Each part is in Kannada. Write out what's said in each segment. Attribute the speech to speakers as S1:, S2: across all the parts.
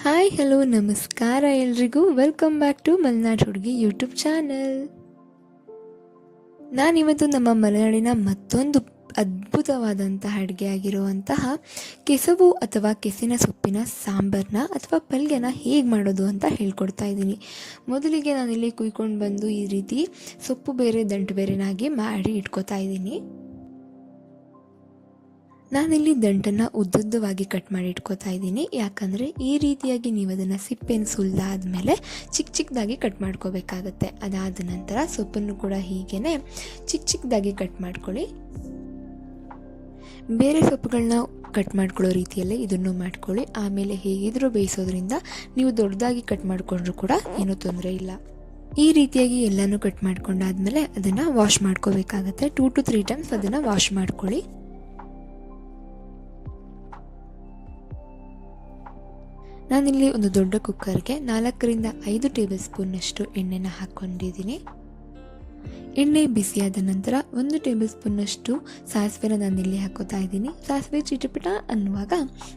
S1: ಹಾಯ್ ಹಲೋ ನಮಸ್ಕಾರ ಎಲ್ರಿಗೂ. ವೆಲ್ಕಮ್ ಬ್ಯಾಕ್ ಟು ಮಲೆನಾಡು ಹುಡುಗಿ ಯೂಟ್ಯೂಬ್ ಚಾನಲ್ ನಾನಿವತ್ತು ನಮ್ಮ ಮಲೆನಾಡಿನ ಮತ್ತೊಂದು ಅದ್ಭುತವಾದಂತಹ ಅಡುಗೆ ಆಗಿರುವಂತಹ ಕೆಸವು ಅಥವಾ ಕೆಸಿನ ಸೊಪ್ಪಿನ ಸಾಂಬಾರನ್ನ ಅಥವಾ ಪಲ್ಯನ ಹೇಗೆ ಮಾಡೋದು ಅಂತ ಹೇಳ್ಕೊಡ್ತಾ ಇದ್ದೀನಿ. ಮೊದಲಿಗೆ ನಾನಿಲ್ಲಿ ಕುಯ್ಕೊಂಡು ಬಂದು ಈ ರೀತಿ ಸೊಪ್ಪು ಬೇರೆ ದಂಟು ಬೇರೆನಾಗಿ ಮಾಡಿ ಇಟ್ಕೋತಾ ಇದ್ದೀನಿ. ನಾನಿಲ್ಲಿ ದಂಟನ್ನು ಉದ್ದುದ್ದವಾಗಿ ಕಟ್ ಮಾಡಿ ಇಟ್ಕೋತಾ ಇದ್ದೀನಿ. ಯಾಕಂದರೆ ಈ ರೀತಿಯಾಗಿ ನೀವು ಅದನ್ನು ಸಿಪ್ಪೆನ ಸುಲಿದಾದ್ಮೇಲೆ ಚಿಕ್ಕ ಚಿಕ್ಕದಾಗಿ ಕಟ್ ಮಾಡ್ಕೋಬೇಕಾಗತ್ತೆ. ಅದಾದ ನಂತರ ಸೊಪ್ಪನ್ನು ಕೂಡ ಹೀಗೇ ಚಿಕ್ಕ ಚಿಕ್ಕದಾಗಿ ಕಟ್ ಮಾಡ್ಕೊಳ್ಳಿ. ಬೇರೆ ಸೊಪ್ಪುಗಳನ್ನ ಕಟ್ ಮಾಡ್ಕೊಳ್ಳೋ ರೀತಿಯಲ್ಲೇ ಇದನ್ನು ಮಾಡ್ಕೊಳ್ಳಿ. ಆಮೇಲೆ ಹೇಗಿದ್ರೂ ಬೇಯಿಸೋದ್ರಿಂದ ನೀವು ದೊಡ್ಡದಾಗಿ ಕಟ್ ಮಾಡಿಕೊಂಡ್ರೂ ಕೂಡ ಏನೂ ತೊಂದರೆ ಇಲ್ಲ. ಈ ರೀತಿಯಾಗಿ ಎಲ್ಲನೂ ಕಟ್ ಮಾಡ್ಕೊಂಡಾದ್ಮೇಲೆ ಅದನ್ನು ವಾಶ್ ಮಾಡ್ಕೋಬೇಕಾಗತ್ತೆ. ಟೂ ಟು ತ್ರೀ ಟೈಮ್ಸ್ ಅದನ್ನು ವಾಶ್ ಮಾಡ್ಕೊಳ್ಳಿ. ನಾನಿಲ್ಲಿ ಒಂದು ದೊಡ್ಡ ಕುಕ್ಕರ್ಗೆ ನಾಲ್ಕರಿಂದ ಐದು ಟೇಬಲ್ ಸ್ಪೂನ್ನಷ್ಟು ಎಣ್ಣೆನ ಹಾಕ್ಕೊಂಡಿದ್ದೀನಿ. ಎಣ್ಣೆ ಬಿಸಿಯಾದ ನಂತರ ಒಂದು ಟೇಬಲ್ ಸ್ಪೂನ್ನಷ್ಟು ಸಾಸಿವೆನ ನಾನಿಲ್ಲಿ ಹಾಕೋತಾ ಇದ್ದೀನಿ. ಸಾಸಿವೆ ಚಿಟಪಿಟ ಅನ್ನುವಾಗ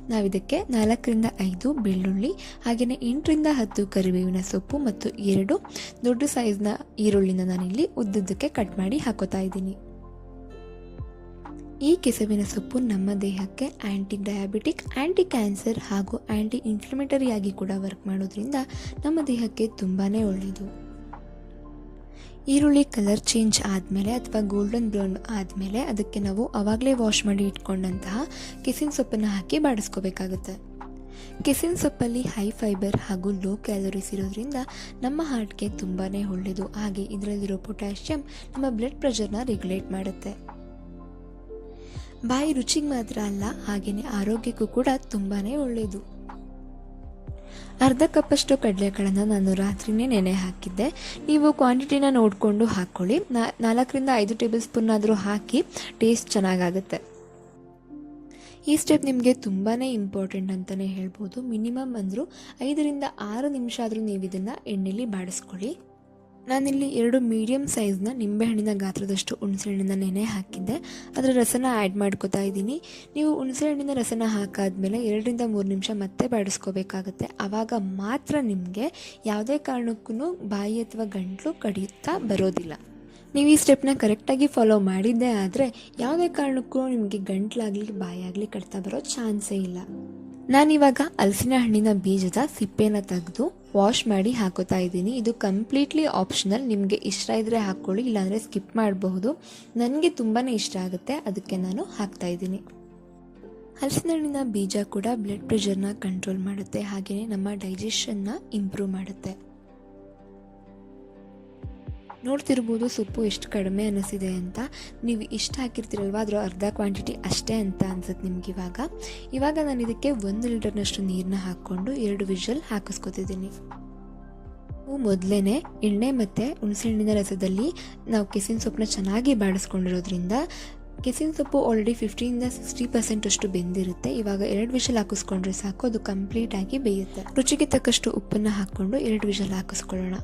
S1: ನಾವಿದಕ್ಕೆ ನಾಲ್ಕರಿಂದ ಐದು ಬೆಳ್ಳುಳ್ಳಿ ಹಾಗೆಯೇ ಎಂಟರಿಂದ ಹತ್ತು ಕರಿಬೇವಿನ ಸೊಪ್ಪು ಮತ್ತು ಎರಡು ದೊಡ್ಡ ಸೈಜ್ನ ಈರುಳ್ಳಿನ ನಾನಿಲ್ಲಿ ಉದ್ದುದ್ದಕ್ಕೆ ಕಟ್ ಮಾಡಿ ಹಾಕೋತಾ ಇದ್ದೀನಿ. ಈ ಕೆಸವಿನ ಸೊಪ್ಪು ನಮ್ಮ ದೇಹಕ್ಕೆ ಆ್ಯಂಟಿ ಡಯಾಬಿಟಿಕ್ ಆ್ಯಂಟಿ ಕ್ಯಾನ್ಸರ್ ಹಾಗೂ ಆ್ಯಂಟಿ ಇನ್ಫ್ಲಮೇಟರಿ ಆಗಿ ಕೂಡ ವರ್ಕ್ ಮಾಡೋದ್ರಿಂದ ನಮ್ಮ ದೇಹಕ್ಕೆ ತುಂಬಾ ಒಳ್ಳೆಯದು ಈರುಳ್ಳಿ ಕಲರ್ ಚೇಂಜ್ ಆದಮೇಲೆ ಅಥವಾ ಗೋಲ್ಡನ್ ಬ್ರೌನ್ ಆದಮೇಲೆ ಅದಕ್ಕೆ ನಾವು ಆವಾಗಲೇ ವಾಶ್ ಮಾಡಿ ಇಟ್ಕೊಂಡಂತಹ ಕೆಸಿನ ಸೊಪ್ಪನ್ನು ಹಾಕಿ ಬಾಡಿಸ್ಕೋಬೇಕಾಗುತ್ತೆ. ಕೆಸಿನ ಸೊಪ್ಪಲ್ಲಿ ಹೈ ಫೈಬರ್ ಹಾಗೂ ಲೋ ಕ್ಯಾಲೋರೀಸ್ ಇರೋದ್ರಿಂದ ನಮ್ಮ ಹಾರ್ಟ್ಗೆ ತುಂಬಾ ಒಳ್ಳೆಯದು ಹಾಗೆ ಇದರಲ್ಲಿರೋ ಪೊಟ್ಯಾಷಿಯಂ ನಮ್ಮ ಬ್ಲಡ್ ಪ್ರೆಷರ್ನ ರೆಗ್ಯುಲೇಟ್ ಮಾಡುತ್ತೆ. ಬಾಯಿ ರುಚಿಗೆ ಮಾತ್ರ ಅಲ್ಲ ಹಾಗೆಯೇ ಆರೋಗ್ಯಕ್ಕೂ ಕೂಡ ತುಂಬಾ ಒಳ್ಳೆಯದು ಅರ್ಧ ಕಪ್ಪಷ್ಟು ಕಡಲೆಕಾಳನ್ನು ನಾನು ರಾತ್ರಿನೇ ನೆನೆ ಹಾಕಿದ್ದೆ. ನೀವು ಕ್ವಾಂಟಿಟಿನ ನೋಡಿಕೊಂಡು ಹಾಕ್ಕೊಳ್ಳಿ ನಾಲ್ಕರಿಂದ ಐದು ಟೇಬಲ್ ಸ್ಪೂನ್ ಆದರೂ ಹಾಕಿ ಟೇಸ್ಟ್ ಚೆನ್ನಾಗಾಗುತ್ತೆ. ಈ ಸ್ಟೆಪ್ ನಿಮಗೆ ತುಂಬಾ ಇಂಪಾರ್ಟೆಂಟ್ ಅಂತಲೇ ಹೇಳ್ಬೋದು. ಮಿನಿಮಮ್ ಅಂದರೂ ಐದರಿಂದ ಆರು ನಿಮಿಷ ಆದರೂ ನೀವು ಇದನ್ನು ಎಣ್ಣೆಲಿ ಬಾಡಿಸ್ಕೊಳ್ಳಿ. ನಾನಿಲ್ಲಿ ಎರಡು ಮೀಡಿಯಮ್ ಸೈಜ್ನ ನಿಂಬೆಹಣ್ಣಿನ ಗಾತ್ರದಷ್ಟು ಹುಣಸೆಹಣ್ಣಿನ ನೆನೆ ಹಾಕಿದ್ದೆ. ಅದರ ರಸನ ಆ್ಯಡ್ ಮಾಡ್ಕೋತಾ ಇದ್ದೀನಿ. ನೀವು ಹುಣಸೆಹಣ್ಣಿನ ರಸನ ಹಾಕಾದ್ಮೇಲೆ ಎರಡರಿಂದ ಮೂರು ನಿಮಿಷ ಮತ್ತೆ ಬಾಡಿಸ್ಕೋಬೇಕಾಗತ್ತೆ. ಆವಾಗ ಮಾತ್ರ ನಿಮಗೆ ಯಾವುದೇ ಕಾರಣಕ್ಕೂ ಬಾಯಿ ಅಥವಾ ಗಂಟ್ಲು ಕಡಿಯುತ್ತಾ ಬರೋದಿಲ್ಲ. ನೀವು ಈ ಸ್ಟೆಪ್ನ ಕರೆಕ್ಟಾಗಿ ಫಾಲೋ ಮಾಡಿದ್ದೆ ಆದರೆ ಯಾವುದೇ ಕಾರಣಕ್ಕೂ ನಿಮಗೆ ಗಂಟ್ಲಾಗಲಿ, ಬಾಯಾಗಲಿ ಕಟ್ತಾ ಬರೋ ಚಾನ್ಸೇ ಇಲ್ಲ. ನಾನಿವಾಗ ಹಲಸಿನ ಹಣ್ಣಿನ ಬೀಜದ ಸಿಪ್ಪೆನ ತೆಗೆದು ವಾಶ್ ಮಾಡಿ ಹಾಕೋತಾ ಇದ್ದೀನಿ. ಇದು ಕಂಪ್ಲೀಟ್ಲಿ ಆಪ್ಷನಲ್ ನಿಮಗೆ ಇಷ್ಟ ಇದ್ದರೆ ಹಾಕ್ಕೊಳ್ಳಿ, ಇಲ್ಲಾಂದರೆ ಸ್ಕಿಪ್ ಮಾಡಬಹುದು. ನನಗೆ ತುಂಬಾ ಇಷ್ಟ ಆಗುತ್ತೆ. ಅದಕ್ಕೆ ನಾನು ಹಾಕ್ತಾ ಇದ್ದೀನಿ. ಹಲಸಿನ ಹಣ್ಣಿನ ಬೀಜ ಕೂಡ ಬ್ಲಡ್ ಪ್ರೆಷರ್ನ ಕಂಟ್ರೋಲ್ ಮಾಡುತ್ತೆ. ಹಾಗೆಯೇ ನಮ್ಮ ಡೈಜೆಷನ್ನ ಇಂಪ್ರೂವ್ ಮಾಡುತ್ತೆ. ನೋಡ್ತಿರ್ಬೋದು ಸೊಪ್ಪು ಎಷ್ಟು ಕಡಿಮೆ ಅನ್ನಿಸಿದೆ ಅಂತ. ನೀವು ಇಷ್ಟು ಹಾಕಿರ್ತೀರಲ್ವ? ಅದರ ಅರ್ಧ ಕ್ವಾಂಟಿಟಿ ಅಷ್ಟೇ ಅಂತ ಅನ್ಸುತ್ತೆ ನಿಮ್ಗೆ ಇವಾಗ. ಇವಾಗ ನಾನು ಇದಕ್ಕೆ ಒಂದು ಲೀಟರ್ನಷ್ಟು ನೀರನ್ನ ಹಾಕ್ಕೊಂಡು ಎರಡು ವಿಷಲ್ ಹಾಕಿಸ್ಕೊತಿದ್ದೀನಿ. ಮೊದಲೇ ಎಣ್ಣೆ ಮತ್ತು ಹುಣಸೆಹಣ್ಣಿನ ರಸದಲ್ಲಿ ನಾವು ಕೆಸಿನ ಸೊಪ್ಪನ್ನ ಚೆನ್ನಾಗಿ ಬಾಡಿಸ್ಕೊಂಡಿರೋದ್ರಿಂದ ಕೆಸಿನ ಸೊಪ್ಪು ಆಲ್ರೆಡಿ ಫಿಫ್ಟಿಯಿಂದ ಸಿಕ್ಸ್ಟಿ ಪರ್ಸೆಂಟ್ ಅಷ್ಟು ಬೆಂದಿರುತ್ತೆ. ಇವಾಗ ಎರಡು ವಿಷಲ್ ಹಾಕಿಸ್ಕೊಂಡ್ರೆ ಸಾಕು, ಅದು ಕಂಪ್ಲೀಟಾಗಿ ಬೇಯುತ್ತೆ. ರುಚಿಗೆ ತಕ್ಕಷ್ಟು ಉಪ್ಪನ್ನು ಹಾಕ್ಕೊಂಡು ಎರಡು ವಿಷಲ್ ಹಾಕಿಸ್ಕೊಳ್ಳೋಣ.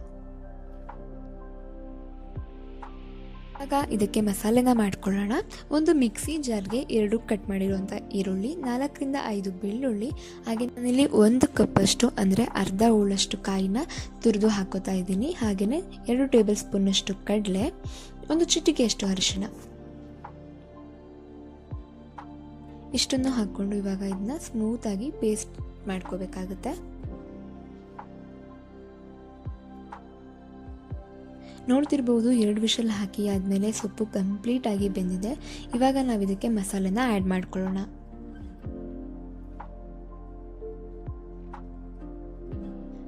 S1: ಆಗ ಇದಕ್ಕೆ ಮಸಾಲೆನ ಮಾಡ್ಕೊಳ್ಳೋಣ. ಒಂದು ಮಿಕ್ಸಿ ಜಾರ್ಗೆ ಎರಡು ಕಟ್ ಮಾಡಿರುವಂಥ ಈರುಳ್ಳಿ, ನಾಲ್ಕರಿಂದ ಐದು ಬೆಳ್ಳುಳ್ಳಿ, ಹಾಗೆ ನಾನಿಲ್ಲಿ ಒಂದು ಕಪ್ಪಷ್ಟು ಅಂದರೆ ಅರ್ಧ ಉಳ್ಳಷ್ಟು ಕಾಯಿನ ತುರಿದು ಹಾಕೋತಾ ಇದ್ದೀನಿ. ಹಾಗೆಯೇ ಎರಡು ಟೇಬಲ್ ಸ್ಪೂನಷ್ಟು ಕಡಲೆ, ಒಂದು ಚಿಟಿಕೆಯಷ್ಟು ಅರಿಶಿಣ. ಇಷ್ಟನ್ನು ಹಾಕ್ಕೊಂಡು ಇವಾಗ ಇದನ್ನ ಸ್ಮೂತಾಗಿ ಪೇಸ್ಟ್ ಮಾಡ್ಕೋಬೇಕಾಗುತ್ತೆ. ನೋಡ್ತಿರ್ಬೋದು, ಎರಡು ವಿಷಲ್ ಹಾಕಿ ಆದಮೇಲೆ ಸೊಪ್ಪು ಕಂಪ್ಲೀಟಾಗಿ ಬೆಂದಿದೆ. ಇವಾಗ ನಾವು ಇದಕ್ಕೆ ಮಸಾಲೆನ ಆ್ಯಡ್ ಮಾಡ್ಕೊಳ್ಳೋಣ.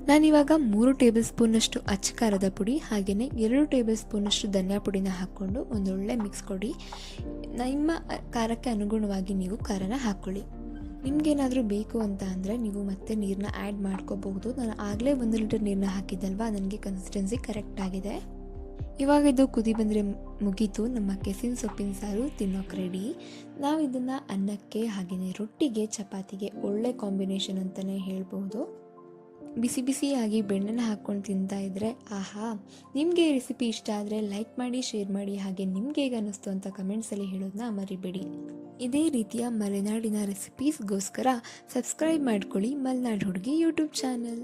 S1: ನಾನಿವಾಗ ಮೂರು ಟೇಬಲ್ ಸ್ಪೂನಷ್ಟು ಅಚ್ಚಕಾರದ ಪುಡಿ ಹಾಗೆಯೇ ಎರಡು ಟೇಬಲ್ ಸ್ಪೂನಷ್ಟು ಧನಿಯಾ ಪುಡಿನ ಹಾಕ್ಕೊಂಡು ಒಂದೊಳ್ಳೆ ಮಿಕ್ಸ್ ಕೊಡಿ. ನಿಮ್ಮ ಖಾರಕ್ಕೆ ಅನುಗುಣವಾಗಿ ನೀವು ಖಾರನ ಹಾಕ್ಕೊಳ್ಳಿ ನಿಮಗೇನಾದರೂ ಬೇಕು ಅಂತ ಅಂದರೆ ನೀವು ಮತ್ತೆ ನೀರನ್ನ ಆ್ಯಡ್ ಮಾಡ್ಕೋಬಹುದು. ನಾನು ಆಗಲೇ ಒಂದು ಲೀಟರ್ ನೀರನ್ನ ಹಾಕಿದ್ದಲ್ವಾ? ನನಗೆ ಕನ್ಸಿಸ್ಟೆನ್ಸಿ ಕರೆಕ್ಟ್ ಆಗಿದೆ. ಇವಾಗ ಇದು ಕುದಿ ಬಂದರೆ ಮುಗೀತು. ನಮ್ಮ ಕೆಸಿನ ಸೊಪ್ಪಿನ ಸಾರು ತಿನ್ನೋಕೆ ರೆಡಿ ನಾವು ಇದನ್ನು ಅನ್ನಕ್ಕೆ ಹಾಗೆಯೇ ರೊಟ್ಟಿಗೆ, ಚಪಾತಿಗೆ ಒಳ್ಳೆ ಕಾಂಬಿನೇಷನ್ ಅಂತಲೇ ಹೇಳ್ಬೋದು ಬಿಸಿ ಬಿಸಿಯಾಗಿ ಬೆಣ್ಣೆನ ಹಾಕ್ಕೊಂಡು ತಿಂತಾ ಇದ್ದರೆ ಆಹಾ! ನಿಮಗೆ ರೆಸಿಪಿ ಇಷ್ಟ ಆದರೆ ಲೈಕ್ ಮಾಡಿ ಶೇರ್ ಮಾಡಿ, ಹಾಗೆ ನಿಮ್ಗೆ ಹೇಗೆ ಅನ್ನಿಸ್ತು ಅಂತ ಕಮೆಂಟ್ಸಲ್ಲಿ ಹೇಳೋದನ್ನ ಮರಿಬೇಡಿ. ಇದೇ ರೀತಿಯ ಮಲೆನಾಡಿನ ರೆಸಿಪೀಸ್ಗೋಸ್ಕರ ಸಬ್ಸ್ಕ್ರೈಬ್ ಮಾಡ್ಕೊಳ್ಳಿ ಮಲೆನಾಡು ಹುಡುಗಿ ಯೂಟ್ಯೂಬ್ ಚಾನಲ್